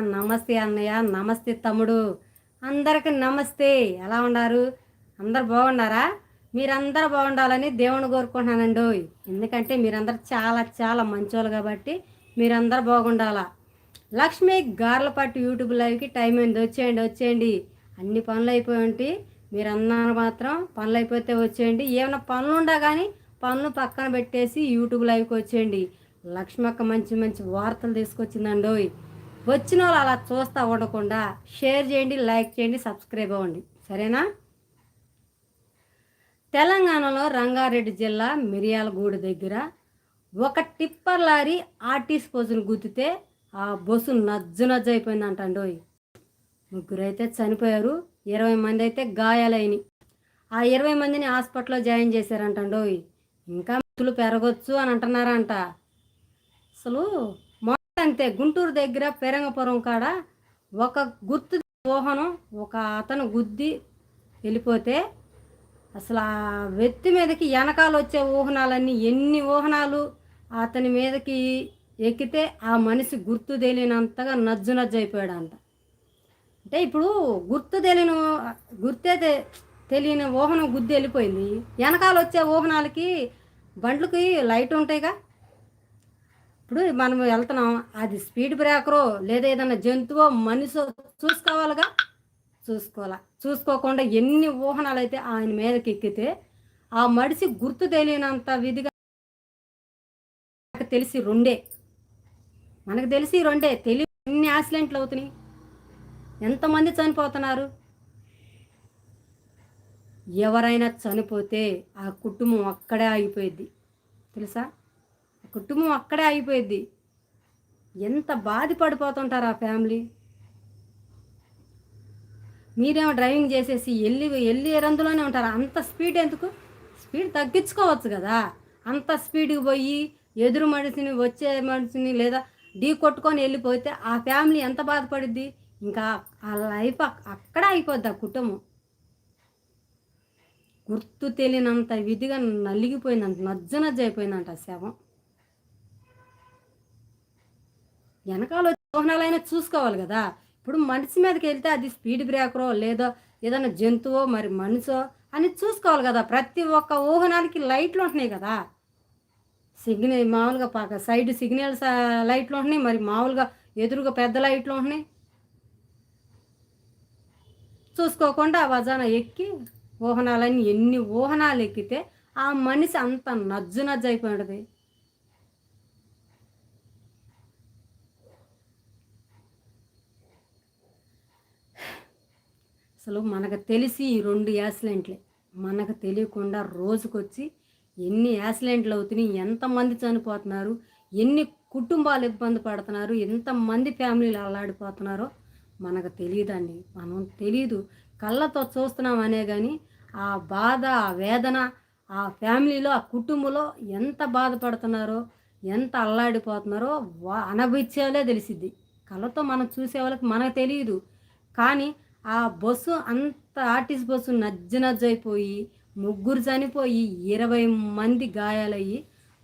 నమస్తే అన్నయ్య నమస్తే తమ్ముడు. అందరికి నమస్తే. ఎలా ఉన్నారు? అందరు బాగున్నారా? మీరందరూ బాగుండాలని దేవుని కోరుకుంటున్నానండి. ఎందుకంటే మీరందరూ చాలా చాలా మంచోళ్ళు కాబట్టి మీరందరూ బాగుండాలా. లక్ష్మి గార్లపట్టు యూట్యూబ్ లైవ్కి టైం అయింది. వచ్చేయండి వచ్చేయండి. అన్ని పనులు అయిపోయి ఉంటే మీరందరూ మాత్రం పనులు అయిపోతే వచ్చేయండి. ఏమైనా పనులు ఉండా కానీ పనులు పక్కన పెట్టేసి యూట్యూబ్ లైవ్కి వచ్చేయండి. లక్ష్మక్క మంచి మంచి వార్తలు తీసుకొచ్చిందండి. వచ్చిన వాళ్ళు అలా చూస్తూ ఉండకుండా షేర్ చేయండి లైక్ చేయండి సబ్స్క్రైబ్ అవ్వండి. సరేనా? తెలంగాణలో రంగారెడ్డి జిల్లా మిరియాలగూడ దగ్గర ఒక టిప్పర్ లారీ ఆర్టీస్ బస్సును గుద్దితే ఆ బస్సు నజ్జు నజ్జు అయిపోయిందంటండోయ్ ముగ్గురు అయితే చనిపోయారు ఇరవై మంది అయితే గాయాలైనవి ఆ ఇరవై మందిని హాస్పిటల్లో జాయిన్ చేశారంటండోయ్ ఇంకా మృతులు పెరగొచ్చు అని అంటున్నారంట. అసలు అంతే గుంటూరు దగ్గర పెరంగపురం కాడ ఒక గుర్తు వాహనం ఒక అతను గుద్ది వెళ్ళిపోతే అసలు ఆ వ్యక్తి మీదకి వెనకాల వచ్చే ఊహనాలన్నీ ఎన్ని ఊహనాలు అతని మీదకి ఎక్కితే ఆ మనిషి గుర్తు తెలియనంతగా నజ్జు నజ్జు అంట అంటే ఇప్పుడు గుర్తు తెలియని గుర్తే తెలియని ఊహనం గుద్ది వెళ్ళిపోయింది. వెనకాల వచ్చే ఊహనాలకి బండ్లకి లైట్ ఉంటాయిగా? ఇప్పుడు మనం వెళ్తున్నాం. అది స్పీడ్ బ్రేకరో లేదా ఏదైనా జంతువో మనిషో చూసుకోవాలిగా? చూసుకోవాలా. చూసుకోకుండా ఎన్ని ఊహనాలు అయితే ఆయన మీదకి ఎక్కితే ఆ మడిసి గుర్తు తెలియనంత విధిగా మనకు తెలిసి రెండే. మనకు తెలిసి రెండే. తెలియ ఎన్ని యాక్సిడెంట్లు అవుతున్నాయి? ఎంతమంది చనిపోతున్నారు? ఎవరైనా చనిపోతే ఆ కుటుంబం అక్కడే ఆగిపోయింది తెలుసా? కుటుంబం అక్కడే ఆగిపోయింది ఎంత బాధపడిపోతుంటారు ఆ ఫ్యామిలీ? మీరేమో డ్రైవింగ్ చేసేసి వెళ్ళి వెళ్ళి రందులోనే ఉంటారు. అంత స్పీడ్ ఎందుకు? స్పీడ్ తగ్గించుకోవచ్చు కదా. అంత స్పీడ్కి పోయి ఎదురు మనిషిని వచ్చే మనిషిని లేదా ఢీ కొట్టుకొని వెళ్ళిపోతే ఆ ఫ్యామిలీ ఎంత బాధపడుద్ది? ఇంకా ఆ లైఫ్ అక్కడ అయిపోద్ది ఆ కుటుంబం. గుర్తు తెలియనంత విధిగా నలిగిపోయిందంట నజ్జ నజ్జ అయిపోయిందంట ఆ శవం. వెనకాల వాహనాలైనా చూసుకోవాలి కదా. ఇప్పుడు మనిషి మీదకి వెళ్తే అది స్పీడ్ బ్రేకరో లేదో ఏదైనా జంతువో మరి మనిషో అని చూసుకోవాలి కదా. ప్రతి ఒక్క వాహనానికి లైట్లు ఉంటున్నాయి కదా. సిగ్నల్ మామూలుగా పక్క సైడ్ సిగ్నల్స్ లైట్లు ఉంటున్నాయి. మరి మామూలుగా ఎదురుగా పెద్ద లైట్లు ఉంటున్నాయి. చూసుకోకుండా వజాన ఎక్కి ఊహనాలన్నీ ఎన్ని ఊహనాలు ఎక్కితే ఆ మనిషి అంత నజ్జు నజ్జు అయిపోయి ఉంటుంది. అసలు మనకు తెలిసి ఈ రెండు యాక్సిడెంట్లే మనకు తెలియకుండా రోజుకొచ్చి ఎన్ని యాక్సిడెంట్లు అవుతున్నాయి ఎంతమంది చనిపోతున్నారు ఎన్ని కుటుంబాలు ఇబ్బంది పడుతున్నారు ఎంతమంది ఫ్యామిలీలు అల్లాడిపోతున్నారో మనకు తెలియదండి. మనం తెలియదు కళ్ళతో చూస్తున్నాం అనే కానీ ఆ బాధ ఆ వేదన ఆ ఫ్యామిలీలో ఆ కుటుంబంలో ఎంత బాధపడుతున్నారో ఎంత అల్లాడిపోతున్నారో వా అనుభవించేలే తెలిసిద్ది. కళ్ళతో మనం చూసే వాళ్ళకి మనకు తెలియదు. కానీ ఆ బస్సు అంత ఆర్టీసీ బస్సు నజ్జ నజ్జైపోయి ముగ్గురు చనిపోయి ఇరవై మంది గాయాలయ్యి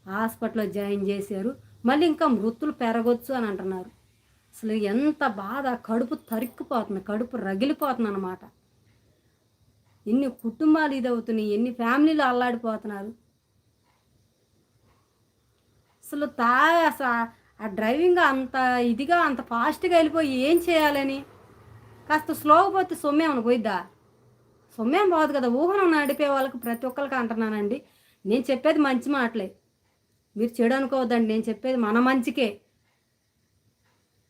హాస్పిటల్లో జాయిన్ చేశారు. మళ్ళీ ఇంకా మృతులు పెరగొచ్చు అని అంటున్నారు. అసలు ఎంత బాధ కడుపు తరిక్కిపోతుంది కడుపు రగిలిపోతుంది అనమాట ఎన్ని కుటుంబాలు ఇదవుతున్నాయి ఎన్ని ఫ్యామిలీలు అల్లాడిపోతున్నారు. అసలు తా అసలు ఆ డ్రైవింగ్ అంత ఇదిగా అంత ఫాస్ట్గా వెళ్ళిపోయి ఏం చేయాలని? కాస్త స్లోగా పోతే సొమ్మేమని పోయిద్దా సొమ్మేం పోదు కదా ఊహనం నడిపే వాళ్ళకి ప్రతి ఒక్కరికి అంటున్నానండి. నేను చెప్పేది మంచి మాటలే. మీరు చెడు అనుకోవద్దండి నేను చెప్పేది మన మంచికే.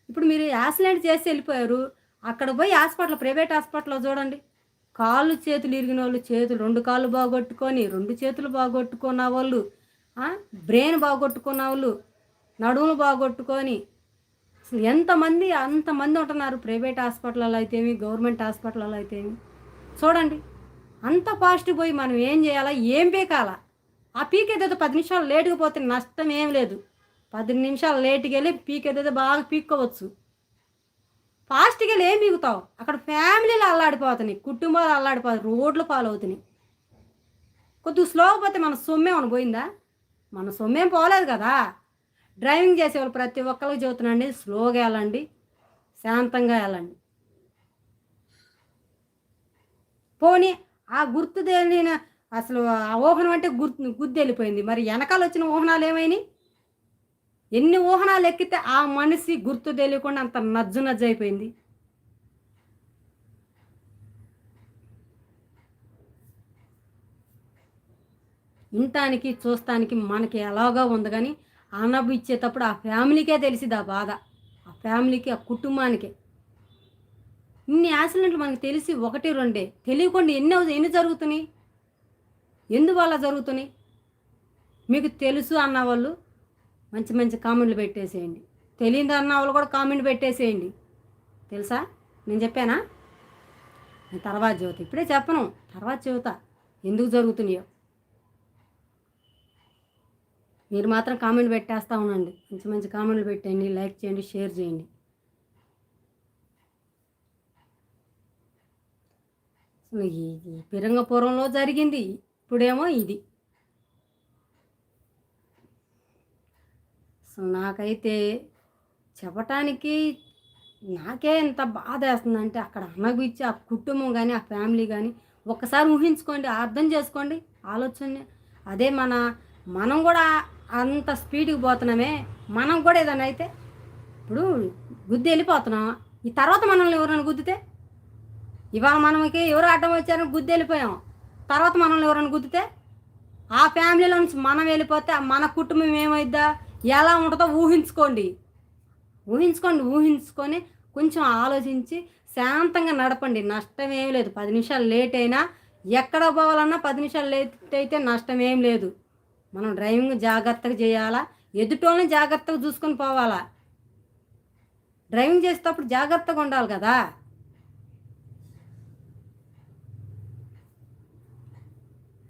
ఇప్పుడు మీరు యాక్సిడెంట్ చేసి వెళ్ళిపోయారు అక్కడ పోయి హాస్పిటల్ ప్రైవేట్ హాస్పిటల్లో చూడండి. కాళ్ళు చేతులు ఇరిగిన వాళ్ళు చేతులు రెండు కాళ్ళు బాగొట్టుకొని రెండు చేతులు బాగొట్టుకున్న వాళ్ళు బ్రెయిన్ బాగొట్టుకున్న వాళ్ళు నడుములు బాగొట్టుకొని అసలు ఎంతమంది అంతమంది ఉంటున్నారు ప్రైవేట్ హాస్పిటల్లో అయితేమి గవర్నమెంట్ హాస్పిటల్లో అయితేమి? చూడండి అంత ఫాస్ట్ పోయి మనం ఏం చేయాలా? ఏం పీకాలా? ఆ పీకేదేదో పది నిమిషాలు లేటుగా పోతే నష్టం ఏం లేదు. పది నిమిషాలు లేటుకి వెళ్ళి పీకేదేదో బాగా పీక్కోవచ్చు. ఫాస్ట్గా వెళ్ళి ఏం పీకుతావు? అక్కడ ఫ్యామిలీలు అల్లాడిపోతున్నాయి కుటుంబాలు అల్లాడిపోతాయి రోడ్లు పాలవుతున్నాయి. కొద్దిగా స్లోగా పోతే మన సొమ్మేమని పోయిందా? మన సొమ్మేం పోలేదు కదా. డ్రైవింగ్ చేసేవాళ్ళు ప్రతి ఒక్కరికి చెబుతున్నాండి స్లోగా వెళ్ళండి శాంతంగా వెళ్ళండి. పోనీ ఆ గుర్తు తెలియని అసలు ఆ ఊహనం అంటే గుర్తు గుర్తు వెళ్ళిపోయింది మరి వెనకాల వచ్చిన ఊహనాలు ఏమైనాయి? ఎన్ని ఊహనాలు ఎక్కితే ఆ మనిషి గుర్తు తెలియకుండా అంత నజ్జు నజ్జు అయిపోయింది. వినటానికి చూస్తానికి మనకి ఎలాగా ఉంది కానీ అనబు ఇచ్చేటప్పుడు ఆ ఫ్యామిలీకే తెలిసింది ఆ బాధ. ఆ ఫ్యామిలీకి ఆ కుటుంబానికి. ఇన్ని యాక్సిడెంట్లు మనకు తెలిసి ఒకటి రెండే. తెలియకుండా ఎన్ని ఎన్ని జరుగుతున్నాయి? ఎందువల్ల జరుగుతున్నాయి? మీకు తెలుసు అన్న వాళ్ళు మంచి మంచి కామెంట్లు పెట్టేసేయండి. తెలియదు అన్న వాళ్ళు కూడా కామెంట్ పెట్టేసేయండి. తెలుసా? నేను చెప్పానా? నేను తర్వాత చెబుతా. ఇప్పుడే చెప్పను. తర్వాత చెబుతా. ఎందుకు జరుగుతున్నాయో. మీరు మాత్రం కామెంట్ పెట్టేస్తూ ఉండండి. మంచి మంచి కామెంట్లు పెట్టండి లైక్ చేయండి షేర్ చేయండి. అసలు ఇది పిరంగపురంలో జరిగింది ఇప్పుడేమో ఇది. అసలు నాకైతే చెప్పటానికి నాకే ఎంత బాధ వేస్తుందంటే అక్కడ అనగుచ్చి ఆ కుటుంబం కానీ ఆ ఫ్యామిలీ కానీ ఒక్కసారి ఊహించుకోండి అర్థం చేసుకోండి ఆలోచన అదే మన మనం కూడా అంత స్పీడ్కి పోతున్నామే. మనం కూడా ఏదైనా అయితే ఇప్పుడు గుద్ది వెళ్ళిపోతున్నాం. ఈ తర్వాత మనల్ని ఎవరైనా గుద్దితే? ఇవాళ మనకి ఎవరు అడ్డం వచ్చారని గుద్ది వెళ్ళిపోయాం. తర్వాత మనల్ని ఎవరైనా గుద్దితే? ఆ ఫ్యామిలీలో నుంచి మనం వెళ్ళిపోతే మన కుటుంబం ఏమైద్దా? ఎలా ఉంటుందో ఊహించుకోండి. ఊహించుకోండి ఊహించుకొని కొంచెం ఆలోచించి శాంతంగా నడపండి. నష్టం ఏం లేదు. పది నిమిషాలు లేట్ అయినా ఎక్కడ పోవాలన్నా పది నిమిషాలు లేట్ అయితే నష్టం ఏం లేదు. మనం డ్రైవింగ్ జాగ్రత్తగా చేయాలా? ఎదుటోళ్ళని జాగ్రత్తగా చూసుకొని పోవాలా? డ్రైవింగ్ చేసేటప్పుడు జాగ్రత్తగా ఉండాలి కదా?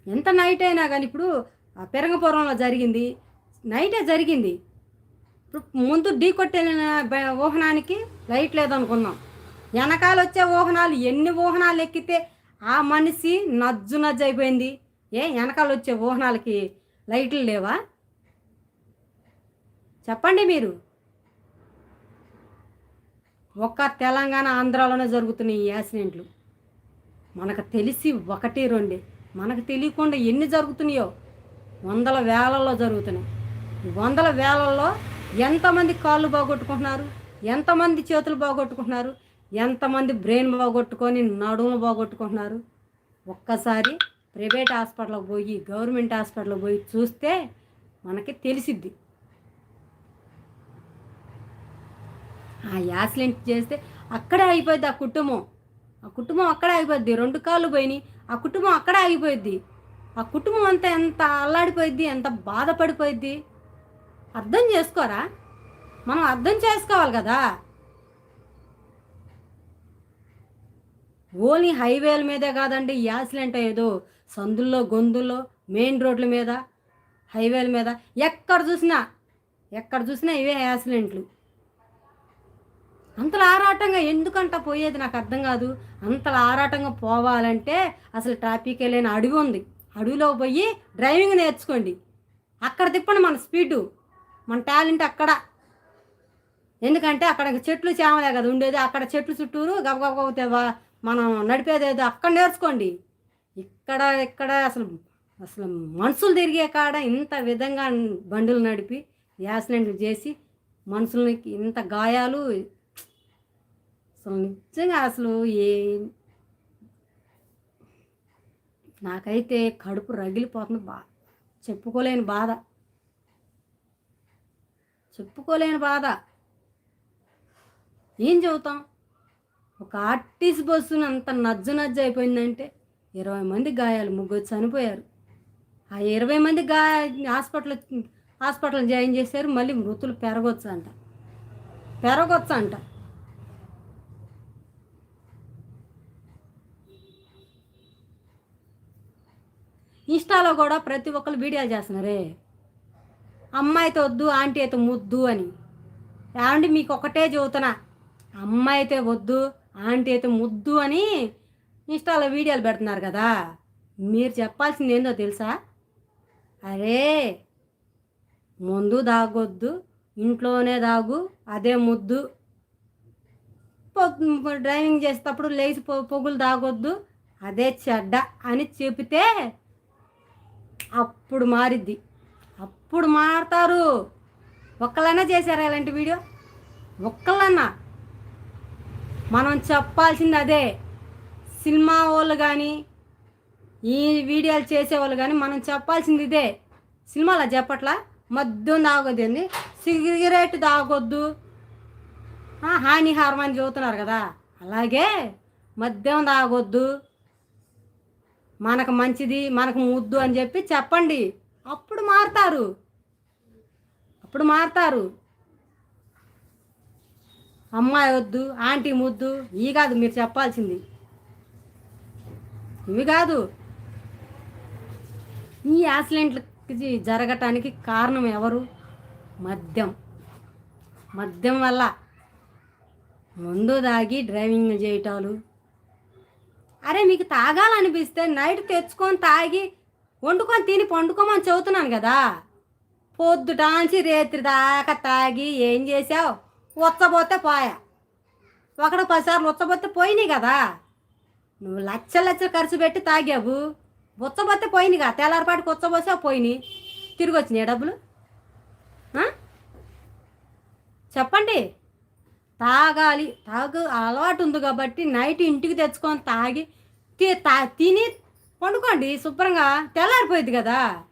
ఎంత నైట్ అయినా కానీ ఇప్పుడు ఆ పెరంగపురంలో జరిగింది. నైటే జరిగింది. ఇప్పుడు ముందు ఢీ కొట్టిన బ- ఊహనానికి లైట్ లేదనుకున్నాం. వెనకాల వచ్చే ఊహనాలు ఎన్ని ఊహనాలు ఎక్కితే ఆ మనిషి నజ్జు నజ్జు అయిపోయింది. ఏ వెనకాల వచ్చే ఊహనాలకి లైట్లు లేవా? చెప్పండి మీరు. ఒక్క తెలంగాణ ఆంధ్రాలోనే జరుగుతున్నాయి ఈ యాక్సిడెంట్లు. మనకు తెలిసి ఒకటి రెండే. మనకు తెలియకుండా ఎన్ని జరుగుతున్నాయో వందల వేలల్లో జరుగుతున్నాయి. వందల వేలల్లో ఎంతమంది కాళ్ళు బాగొట్టుకుంటున్నారు? ఎంతమంది చేతులు బాగొట్టుకుంటున్నారు? ఎంతమంది బ్రెయిన్ బాగొట్టుకొని నడుములు బాగొట్టుకుంటున్నారు? ఒక్కసారి ప్రైవేట్ హాస్పిటల్కి పోయి గవర్నమెంట్ హాస్పిటల్కి పోయి చూస్తే మనకి తెలిసిద్ది. ఆ యాక్సిడెంట్ చేస్తే అక్కడే అయిపోద్ది ఆ కుటుంబం. ఆ కుటుంబం అక్కడే అయిపోద్ది రెండు కాళ్ళు పోయినాయి. ఆ కుటుంబం అక్కడే ఆగిపోయిద్ది. ఆ కుటుంబం అంతా ఎంత అల్లాడిపోయిద్ది ఎంత బాధపడిపోయిద్ది? అర్థం చేసుకోరా? మనం అర్థం చేసుకోవాలి కదా. ఓన్లీ హైవేల మీదే కాదండి యాక్సిడెంట్ ఏదో సందుల్లో గొంతుల్లో మెయిన్ రోడ్ల మీద హైవేల మీద ఎక్కడ చూసినా ఎక్కడ చూసినా ఇవే యాక్సిడెంట్లు. అంతలా ఆరాటంగా ఎందుకంట పోయేది నాకు అర్థం కాదు. అంతలా ఆరాటంగా పోవాలంటే అసలు ట్రాఫిక్ లేని అడవి ఉంది. అడవిలో పోయి డ్రైవింగ్ నేర్చుకోండి. అక్కడ తిప్పండి మన స్పీడు. మన టాలెంట్ అక్కడ. ఎందుకంటే అక్కడ చెట్లు చేమలే కదా ఉండేది. అక్కడ చెట్లు చుట్టూరు గబగబ మనం నడిపేదేదో అక్కడ నేర్చుకోండి. ఇక్కడ ఇక్కడ అసలు అసలు మనుషులు తిరిగే కాడ ఇంత విధంగా బండులు నడిపి యాక్సిడెంట్లు చేసి మనుషులకి ఇంత గాయాలు అసలు నిజంగా అసలు ఏ నాకైతే కడుపు రగిలిపోతుంది బా చెప్పుకోలేని బాధ. చెప్పుకోలేని బాధ. ఏం చెబుతాం? ఒక ఆర్టీసీ బస్సును అంత నజ్జు నజ్జు అయిపోయిందంటే ఇరవై మంది గాయాలు ముగ్గురు చనిపోయారు. ఆ ఇరవై మంది గా హాస్పిటల్ హాస్పిటల్ జాయిన్ చేశారు మళ్ళీ మృతులు పెరగొచ్చు అంట పెరగొచ్చు అంట ఇన్స్టాలో కూడా ప్రతి ఒక్కరు వీడియోలు చేస్తున్నారే? అమ్మాయితో వద్దు ఆంటీ అయితే ముద్దు అని. ఏమండి మీకు ఒకటే చెబుతున్నా. అమ్మాయి అయితే వద్దు ఆంటీ అయితే ముద్దు అని ఇన్స్టాలో వీడియోలు పెడుతున్నారు కదా మీరు చెప్పాల్సింది ఏందో తెలుసా? అరే ముందు దాగొద్దు ఇంట్లోనే దాగు అదే ముద్దు. డ్రైవింగ్ చేసేటప్పుడు లేచి పొ పొగులు తాగొద్దు అదే చెడ్డ అని చెబితే అప్పుడు మారిద్ది. అప్పుడు మారుతారు. ఒక్కలన్నా చేశారా ఇలాంటి వీడియో? ఒక్కళ్ళన్నా. మనం చెప్పాల్సింది అదే. సినిమా వాళ్ళు కానీ ఈ వీడియోలు చేసేవాళ్ళు కానీ మనం చెప్పాల్సింది ఇదే. సినిమాలో చెప్పట్లా? మద్యం తాగొద్దు అండి సిగరెట్ తాగొద్దు. హానిహారం అని చెబుతున్నారు కదా. అలాగే మద్యం తాగొద్దు. మనకు మంచిది మనకు ముద్దు అని చెప్పి చెప్పండి. అప్పుడు మారుతారు. అప్పుడు మారుతారు. అమ్మాయి వద్దు ఆంటీ ముద్దు ఈ కాదు మీరు చెప్పాల్సింది. ఇవి కాదు. ఈ యాక్సిడెంట్లకి జరగటానికి కారణం ఎవరు? మద్యం. మద్యం వల్ల ముందు దాగి డ్రైవింగ్ చేయటాలు. అరే మీకు తాగాలనిపిస్తే నైట్ తెచ్చుకొని తాగి వండుకొని తిని పండుకోమని చెబుతున్నాను కదా. పొద్దుటాంచి రేత్రి దాకా తాగి ఏం చేసావు ఉచ్చబోతే పోయా. ఒకడు పదిసార్లు ఉచ్చబోతే పోయినాయి కదా. నువ్వు లక్ష లచ్చ ఖర్చు పెట్టి తాగావు. బుచ్చబొత్తే పోయినాయిగా తెల్లారిపాటు ఉచ్చబోసావు పోయినాయి తిరిగి వచ్చినాయి డబ్బులు? చెప్పండి. తాగాలి. తాగు అలవాటు ఉంది కాబట్టి నైట్ ఇంటికి తెచ్చుకొని తాగి తి- తా తిని పండుకోండి. శుభ్రంగా తెల్లారిపోయింది కదా.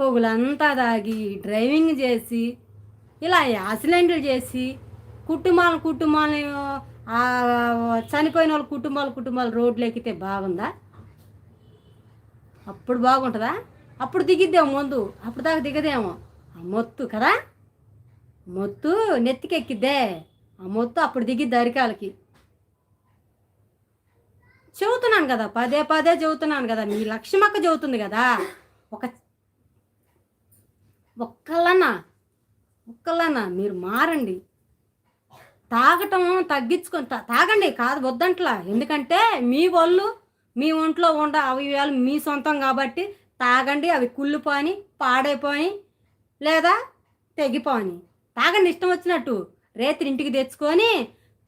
పొగులంతా తాగి డ్రైవింగ్ చేసి ఇలా యాక్సిడెంట్లు చేసి కుటుంబాలు కుటుంబాలు చనిపోయిన వాళ్ళ కుటుంబాల కుటుంబాలు రోడ్లు ఎక్కితే బాగుందా? అప్పుడు బాగుంటుందా? అప్పుడు దిగిద్దేమో ముందు. అప్పుడు దాకా దిగదేమో. ఆ మొత్తు కదా? మొత్తు నెత్తికెక్కిద్దే. ఆ మొత్తు అప్పుడు దిగిద్ది అరికాలకి. చెబుతున్నాను కదా పదే పదే చెబుతున్నాను కదా మీ లక్ష్మక్క చెబుతుంది కదా. ఒక ఒక్కళ్ళన్నా ఒక్కళ్ళన్నా మీరు మారండి. తాగటం తగ్గించుకొని తాగండి కాదు వద్దంట్లా. ఎందుకంటే మీ వాళ్ళు మీ ఒంట్లో ఉండ అవయవాలు మీ సొంతం కాబట్టి తాగండి అవి కుళ్ళిపోని పాడైపోయి లేదా తెగిపోని. తాగండి ఇష్టం వచ్చినట్టు. రేత్రి ఇంటికి తెచ్చుకొని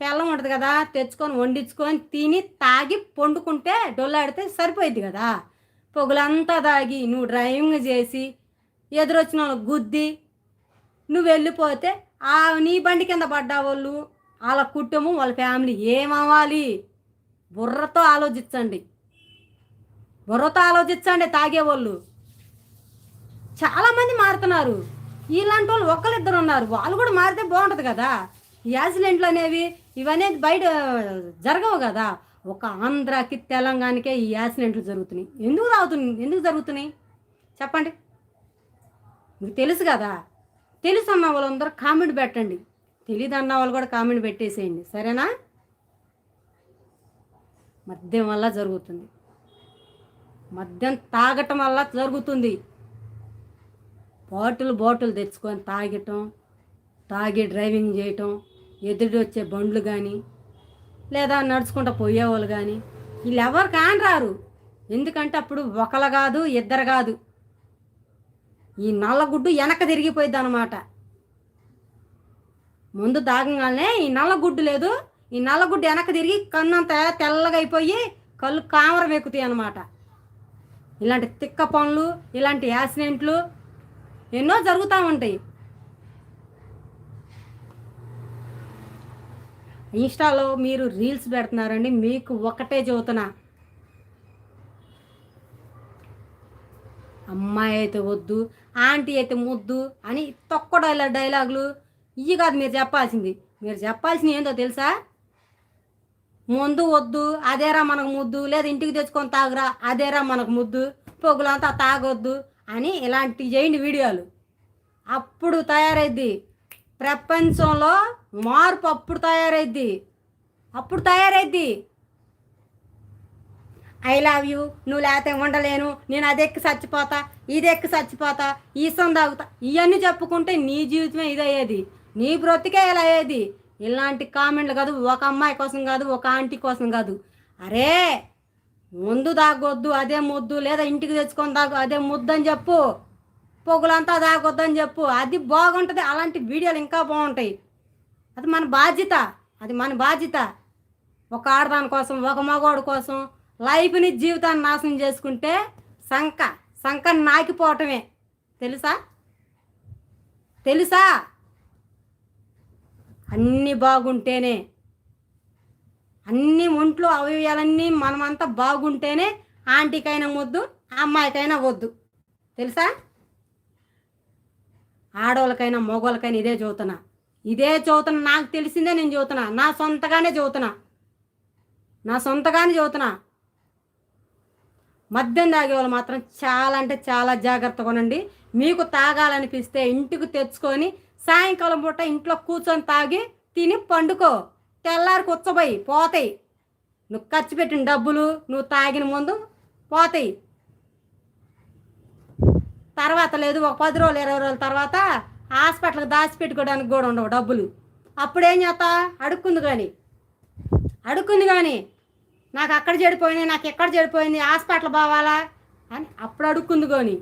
పెళ్ళం ఉంటుంది కదా తెచ్చుకొని వండించుకొని తిని తాగి పండుకుంటే డొల్లాడితే సరిపోయింది కదా. పొగులంతా తాగి నువ్వు డ్రైవింగ్ చేసి ఎదురొచ్చిన వాళ్ళకి గుద్ది నువ్వు వెళ్ళిపోతే ఆ నీ బండి కింద పడ్డా వాళ్ళు వాళ్ళ కుటుంబం వాళ్ళ ఫ్యామిలీ ఏమవ్వాలి? బుర్రతో ఆలోచించండి. బుర్రతో ఆలోచించండి తాగేవాళ్ళు చాలామంది మారుతున్నారు. ఇలాంటి వాళ్ళు ఒకరిద్దరు ఉన్నారు. వాళ్ళు కూడా మారితే బాగుంటుంది కదా. ఈ యాక్సిడెంట్లు అనేవి ఇవన్నీ బయట జరగవు కదా. ఒక ఆంధ్రాకి తెలంగాణకే ఈ యాక్సిడెంట్లు జరుగుతున్నాయి. ఎందుకు తాగుతున్నాయి ఎందుకు జరుగుతున్నాయి? చెప్పండి. మీకు తెలుసు కదా. తెలుసు అన్న వాళ్ళందరూ కామెంట్ పెట్టండి. తెలియదు అన్న వాళ్ళు కూడా కామెంట్ పెట్టేసేయండి. సరేనా? మద్యం వల్ల జరుగుతుంది. మద్యం తాగటం వల్ల జరుగుతుంది. బాటిల్ బాటిల్ తెచ్చుకొని తాగటం తాగి డ్రైవింగ్ చేయటం ఎదురు వచ్చే బండ్లు కానీ లేదా నడుచుకుంటూ పోయేవాళ్ళు కానీ వీళ్ళు ఎవరు కాని రారు ఎందుకంటే అప్పుడు ఒకరు కాదు ఇద్దరు కాదు. ఈ నల్లగుడ్డు వెనక తిరిగిపోయింది అనమాట ముందు దాగంగానే ఈ నల్లగుడ్డు లేదు. ఈ నల్లగుడ్డు వెనక తిరిగి కన్నంత తెల్లగా అయిపోయి కళ్ళు కామరం ఎక్కుతాయి అనమాట ఇలాంటి తిక్క పనులు ఇలాంటి యాక్సిడెంట్లు ఎన్నో జరుగుతూ ఉంటాయి. ఇన్స్టాలో మీరు రీల్స్ పెడుతున్నారండి మీకు ఒకటే చెబుతున్నా. అమ్మాయి అయితే వద్దు ఆంటీ అయితే ముద్దు అని తొక్క డైలాగ్ డైలాగులు. ఇవి కాదు మీరు చెప్పాల్సింది. మీరు చెప్పాల్సింది ఏందో తెలుసా? ముందు వద్దు అదేరా మనకు ముద్దు. లేదా ఇంటికి తెచ్చుకొని తాగురా అదేరా మనకు ముద్దు. పొగులంతా తాగొద్దు అని ఇలాంటి చేయండి వీడియోలు. అప్పుడు తయారైద్ది. ప్రపంచంలో మార్పు అప్పుడు తయారైద్ది. అప్పుడు తయారైద్ది. I love you. నువ్వు లేకపోతే ఉండలేను. నేను అది ఎక్కి చచ్చిపోతా ఇదెక్కి ఎక్కి చచ్చిపోతా ఈసం తాగుతా. ఇవన్నీ చెప్పుకుంటే నీ జీవితమే ఇదయ్యేది. నీ బ్రతికే ఇలా అయ్యేది? ఇలాంటి కామెంట్లు కాదు. ఒక అమ్మాయి కోసం కాదు ఒక ఆంటీ కోసం కాదు. అరే ముందు తాగొద్దు అదే ముద్దు. లేదా ఇంటికి తెచ్చుకొని తాగు అదే ముద్దు అని చెప్పు. పొగులంతా తాగొద్దని చెప్పు. అది బాగుంటుంది. అలాంటి వీడియోలు ఇంకా బాగుంటాయి. అది మన బాధ్యత. అది మన బాధ్యత. ఒక ఆడదాని కోసం ఒక మగవాడి కోసం లైఫ్ని జీవితాన్ని నాశనం చేసుకుంటే సంక సంక నాకిపోవటమే. తెలుసా? తెలుసా? అన్నీ బాగుంటేనే అన్ని ఒంట్లో అవయవాలన్నీ మనమంతా బాగుంటేనే ఆంటీకైనా వద్దు అమ్మాయికైనా వద్దు. తెలుసా? ఆడవాళ్ళకైనా మగవాళ్ళకైనా ఇదే చదువుతున్నా. ఇదే చదువుతున్నా నాకు తెలిసిందే నేను చదువుతున్నా. నా సొంతగానే చదువుతున్నా. నా సొంతగానే చదువుతున్నా. మద్యం తాగే వాళ్ళు మాత్రం చాలా అంటే చాలా జాగ్రత్తగా ఉండండి. మీకు తాగాలనిపిస్తే ఇంటికి తెచ్చుకొని సాయంకాలం పూట ఇంట్లో కూర్చొని తాగి తిని పండుకో. తెల్లారి కూర్చోబోయి పోతాయి. నువ్వు ఖర్చు పెట్టిన డబ్బులు నువ్వు తాగిన ముందు పోతాయి. తర్వాత లేదు ఒక పది రోజులు ఇరవై రోజుల తర్వాత హాస్పిటల్కి దాచిపెట్టుకోవడానికి కూడా ఉండవు డబ్బులు. అప్పుడేం చేస్తా అడుక్కుంది కానీ. అడుక్కుంది కానీ నాకు అక్కడ చెడిపోయింది నాకు ఎక్కడ చెడిపోయింది హాస్పిటల్ పోవాలా అని అప్పుడు అడుక్కుంది కొని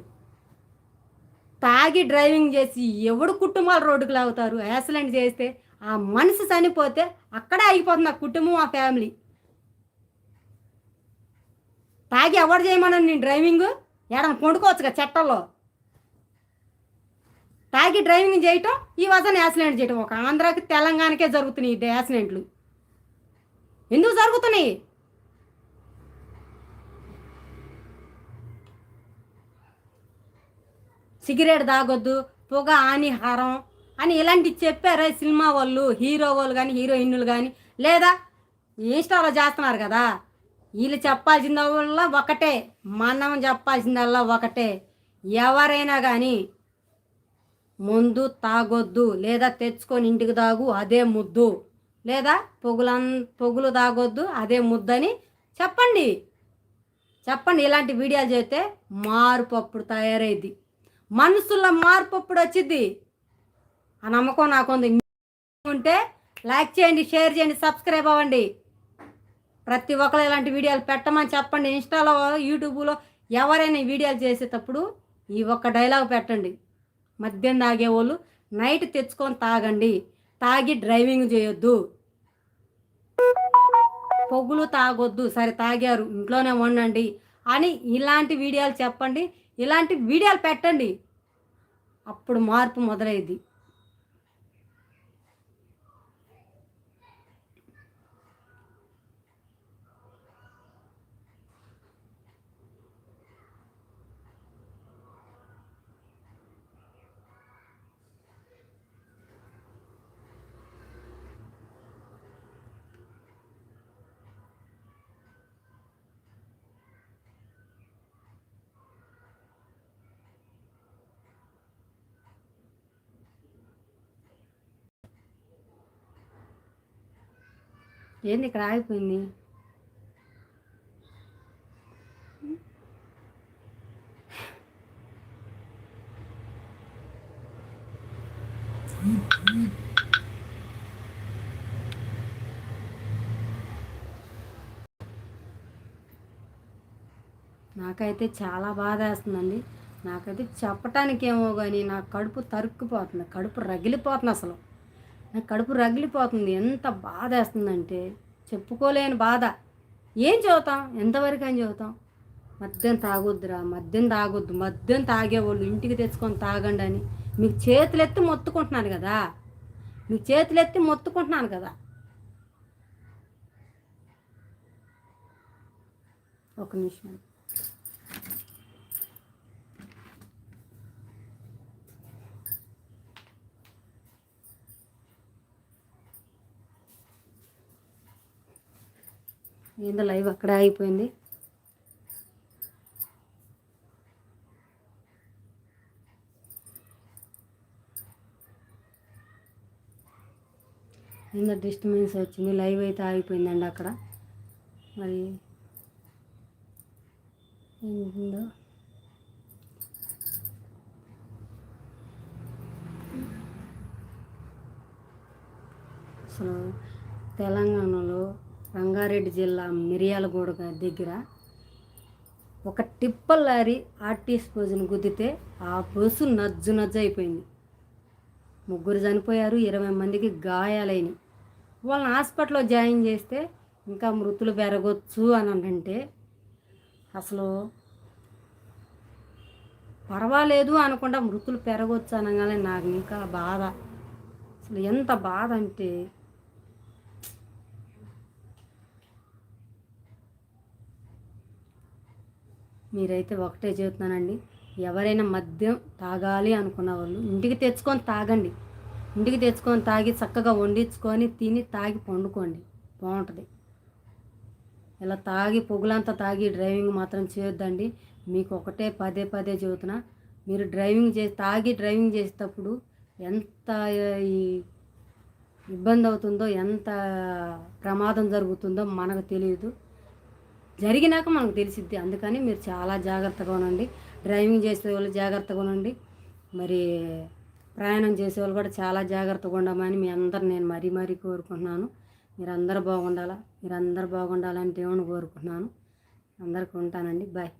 తాగి డ్రైవింగ్ చేసి ఎవడు కుటుంబాలు రోడ్డుకు లాగుతారు యాక్సిడెంట్ చేస్తే ఆ మనిషి చనిపోతే అక్కడే అయిపోతుంది ఆ కుటుంబం ఆ ఫ్యామిలీ. తాగి ఎవరు చేయమన్నాను నేను డ్రైవింగ్? ఎడమ పండుకోవచ్చుగా చట్టంలో తాగి డ్రైవింగ్ చేయటం ఈ వజన యాక్సిడెంట్ చేయటం. ఒక ఆంధ్రాకి తెలంగాణకే జరుగుతున్నాయి యాక్సిడెంట్లు. ఎందుకు జరుగుతున్నాయి? సిగరెట్ తాగొద్దు పొగ హానిహారం అని ఇలాంటివి చెప్పారు ఈ సినిమా వాళ్ళు హీరో వాళ్ళు కానీ హీరోయిన్లు కానీ లేదా ఇన్స్టాలో చేస్తున్నారు కదా వీళ్ళు చెప్పాల్సిందల్లా ఒకటే మనం చెప్పాల్సిందల్లా ఒకటే. ఎవరైనా కానీ ముందు తాగొద్దు లేదా తెచ్చుకొని ఇంటికి తాగు అదే ముద్దు. లేదా పొగులన్ పొగులు తాగొద్దు అదే ముద్దని చెప్పండి. చెప్పండి ఇలాంటి వీడియోలు చేస్తే మార్పు అప్పుడు తయారైద్ది. మనసులో మార్పు అప్పుడు వచ్చింది ఆ నమ్మకం నాకుంది ఉంటే లైక్ చేయండి షేర్ చేయండి సబ్స్క్రైబ్ అవ్వండి. ప్రతి ఒక్కరు ఇలాంటి వీడియోలు పెట్టమని చెప్పండి. ఇన్స్టాలో యూట్యూబ్లో ఎవరైనా వీడియోలు చేసేటప్పుడు ఈ ఒక్క డైలాగ్ పెట్టండి. మద్యం తాగేవాళ్ళు నైట్ తెచ్చుకొని తాగండి. తాగి డ్రైవింగ్ చేయొద్దు. పొగులు తాగొద్దు. సరే తాగారు. ఇంట్లోనే వండండి అని ఇలాంటి వీడియోలు చెప్పండి. ఇలాంటి వీడియోలు పెట్టండి. అప్పుడు మార్పు మొదలైంది ఏంది ఇక్కడ ఆగిపోయింది? నాకైతే చాలా బాధ వేస్తుందండి. నాకైతే చెప్పటానికి ఏమో కానీ నా కడుపు తరుక్కుపోతుంది. కడుపు రగిలిపోతుంది అసలు. నా కడుపు రగిలిపోతుంది. ఎంత బాధ వేస్తుందంటే చెప్పుకోలేని బాధ. ఏం చదువుతాం? ఎంతవరకు అని చదువుతాం? మద్యం తాగొద్దురా మద్యం తాగొద్దు మద్యం తాగేవాళ్ళు ఇంటికి తెచ్చుకొని తాగండి అని. మీకు చేతులెత్తి మొత్తుకుంటున్నాను కదా. మీకు చేతులెత్తి మొత్తుకుంటున్నాను కదా. ఒక నిమిషం. ఏందో లైవ్ అక్కడే ఆగిపోయింది. ఏందో డిస్టర్బెన్స్ వచ్చింది. లైవ్ అయితే ఆగిపోయిందండి అక్కడ. మరి ఏందో? అసలు తెలంగాణలో రంగారెడ్డి జిల్లా మిరియాలగూడ దగ్గర ఒక టిప్పర్ లారీ ఆర్టీసీ బస్సును గుద్దితే ఆ బస్సు నజ్జు నజ్జు అయిపోయింది. ముగ్గురు చనిపోయారు ఇరవై మందికి గాయాలైనవి. వాళ్ళని హాస్పిటల్లో జాయిన్ చేస్తే ఇంకా మృతులు పెరగొచ్చు అని అంటే అసలు పర్వాలేదు అనకుండా మృతులు పెరగొచ్చు అనగానే నాకు ఇంకా బాధ. అసలు ఎంత బాధ అంటే మీరైతే ఒకటే చెబుతున్నానండి. ఎవరైనా మద్యం తాగాలి అనుకున్న వాళ్ళు ఇంటికి తెచ్చుకొని తాగండి. ఇంటికి తెచ్చుకొని తాగి చక్కగా వండించుకొని తిని తాగి పండుకోండి. బాగుంటుంది. ఇలా తాగి పొగులంతా తాగి డ్రైవింగ్ మాత్రం చేయొద్దండి. మీకు ఒకటే పదే పదే చెబుతున్నా. మీరు డ్రైవింగ్ చేసి తాగి డ్రైవింగ్ చేసేటప్పుడు ఎంత ఈ ఇబ్బంది అవుతుందో ఎంత ప్రమాదం జరుగుతుందో మనకు తెలియదు. జరిగినాక మనకు తెలిసిద్ది. అందుకని మీరు చాలా జాగ్రత్తగా ఉండండి. డ్రైవింగ్ చేసే వాళ్ళు జాగ్రత్తగా ఉండండి. మరి ప్రయాణం చేసే వాళ్ళు కూడా చాలా జాగ్రత్తగా ఉండమని మీ అందరు నేను మరీ మరీ కోరుకుంటున్నాను. మీరందరూ బాగుండాలా? మీరందరూ బాగుండాలని దేవుని కోరుకుంటున్నాను. అందరికీ ఉంటానండి. బాయ్.